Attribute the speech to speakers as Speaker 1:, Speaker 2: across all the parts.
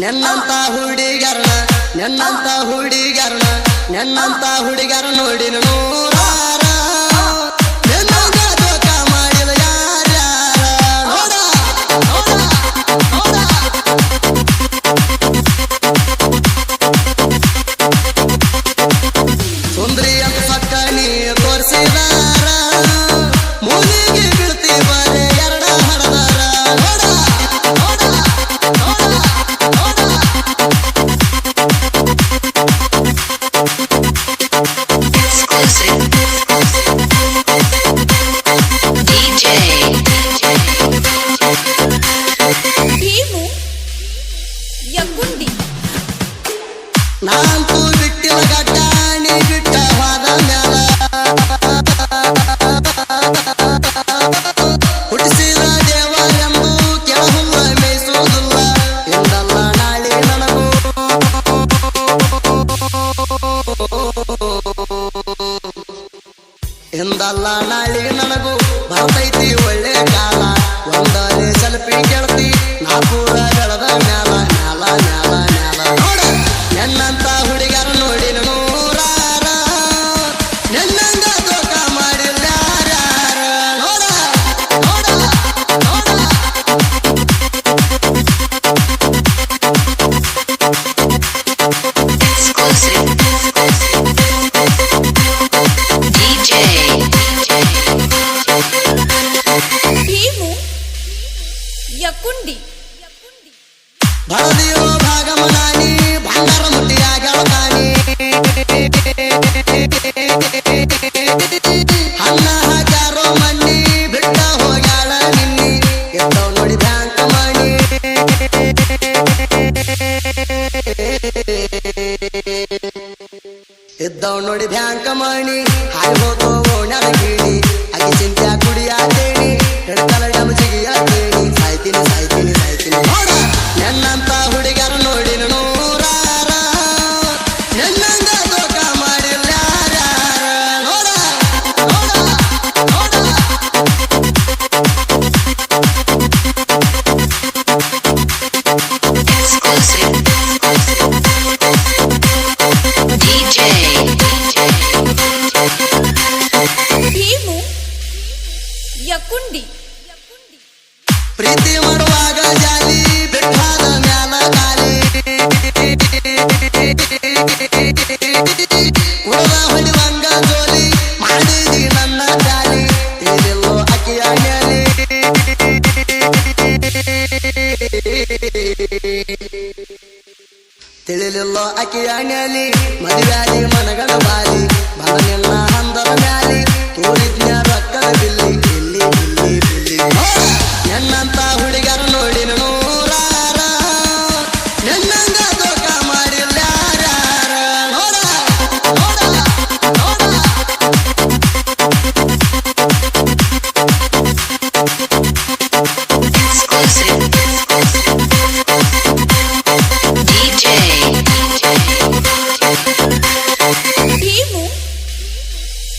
Speaker 1: ನೆನ್ನಂತ ಹುಡುಗರನ ನೆನ್ನಂತ ಹುಡುಗರನ ನೆನ್ನಂತ ಹುಡುಗರ ನೋಡಿ ಎಂದಲ್ಲ ನಾಳೆ ನನಗೂ ಎಂದಲ್ಲ ನಾಳೆ ನನಗೂ ಬರ್ತೈತಿ ಒಳ್ಳೆ ಕಾಲ ಒಂದರೆ ಸೆಲ್ಫಿ ಗೆಳತಿ ನಾ
Speaker 2: ಯಗುಂಡಿ
Speaker 1: ಬಡದಿರೋ ಭಾಗಮನಾನಿ ಬಂಗಾರ ಮುಟ್ಟಿಯಾಗ ಅನ್ನ ಹಾಕ್ಯಾರೋ ಮಣ್ಣಿ ಬಿಟ್ಟ ಹೋಗ್ಯಾಳ ನೋಡಿ ಬ್ಯಾಂಕ್ ಮಾಡಿ ಮಣಿ.
Speaker 2: ಯಗುಂಡಿ
Speaker 1: ಪ್ರೀತಿ ಮಾಡುವಾಗ ಜಾಲಿ ಬಿಟ್ಟಾದ ಮ್ಯಾಲ ಹೊಡಿವಂಗ ಜೋಲಿ ತಿಳಿಲಿಲ್ಲೋ ಅಕ್ಕಿಯ ನ್ಯಾಲಿ ಮದುವ್ಯಾಲಿ ಮನಗಡ ಬಾಲಿ. ಬಂದನಿಲ್ಲ ಅಂದರ ಮ್ಯಾಲಿ ತೋರಿದ್ನ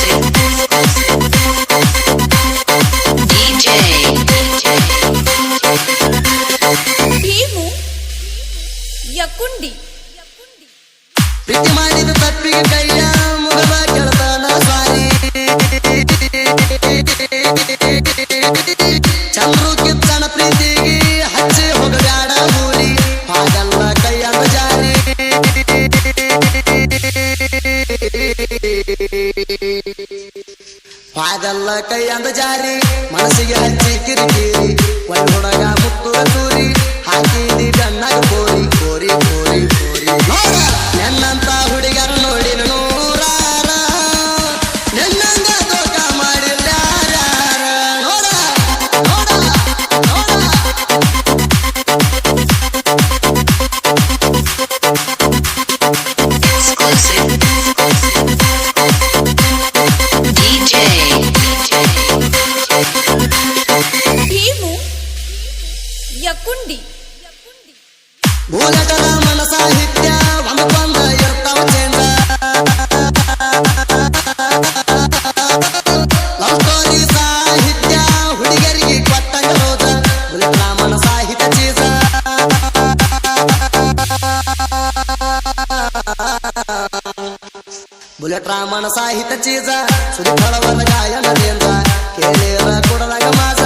Speaker 3: Exclusive. DJ.
Speaker 2: ಭೀಮು ಯಗುಂಡಿ
Speaker 1: ಪ್ರೀತಿ ಮಾಡಿದ ತಪ್ಪಿಗೆ ಕೈಯ ಹಾಗಲ್ಲ ಕೈಯಂದ ಜಾರಿ ಮನಸ್ಸಿಗೆ ಹಚ್ಚಿ ಕಿರಿಕಿರಿ ಒಳಗ ಹುಡುಗ
Speaker 2: ಯಕುಂಡಿ
Speaker 1: ಬುಲೆಟರ ಮನ ಸಾಹಿತ್ಯ ಒಂದಕ್ಕೊಂದ ಇರ್ತಾವ ಸಾಹಿತ್ಯ ಹುಡುಗರಿಗೆ ಬುಲೆಟ್ ರಾಮನ ಸಾಹಿತ್ಯ ಚೀಜ ಸುರಿಫಳವನ ಗಾಯನ ಕೇಳಿರ ಕೊಡದಾಗ ಮಾಸ.